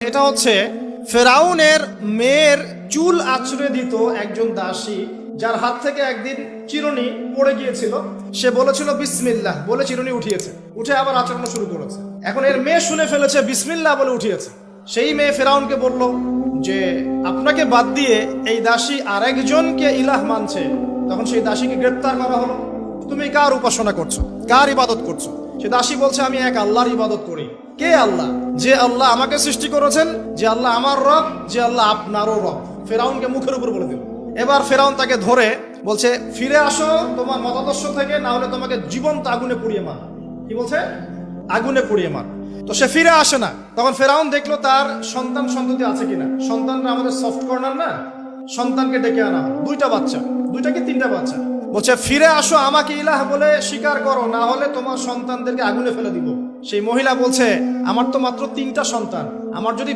এটা হচ্ছে ফেরাউনের মেয়ের চুল আছড়ে দিত একজন দাসী, যার হাত থেকে একদিন চিরুনি পড়ে গিয়েছিল। সে বলেছিল, বিসমিল্লাহ। বলে চিরুনি উঠিয়েছে। উঠে আবার আচরণ শুরু করেছে। এখন এর মেয়ে শুনে ফেলেছে, বিসমিল্লাহ বলে উঠিয়েছে। সেই মেয়ে ফেরাউনকে বলল যে, আপনাকে বাদ দিয়ে এই দাসী আরেকজনকে ইলাহ মানছে। তখন সেই দাসীকে গ্রেপ্তার করা হলো। তুমি কার উপাসনা করছ? কার ইবাদত করছ? সে দাসী বলছে, আমি এক আল্লাহর ইবাদত করি। কে আল্লাহ? যে আল্লাহ আমাকে সৃষ্টি করেছেন, যে আল্লাহ আমার রব, যে আল্লাহ আপনারও রব। ফেরাউনকে মুখের উপর বলে দিল। এবার ফেরাউন তাকে ধরে বলছে, ফিরে আসো তোমার মতাদর্শ থেকে, না হলে তোমাকে জীবন্ত আগুনে পুড়িয়ে মার কি বলছে? আগুনে পুড়িয়ে মার তো সে ফিরে আসে না। তখন ফেরাউন দেখল তার সন্তান সন্ততি আছে কিনা? সন্তানরা আমাদের সফট কর্নার না? সন্তানকে ডেকে আনা। দুইটা বাচ্চা। দুইটা কি তিনটা বাচ্চা? বলছে, ফিরে আসো আমাকে ইলাহ বলে স্বীকার করো, না হলে তোমার সন্তানদেরকে আগুনে ফেলে দিব। সেই মহিলা বলছে, আমার তো মাত্র তিনটা সন্তান। আমার যদি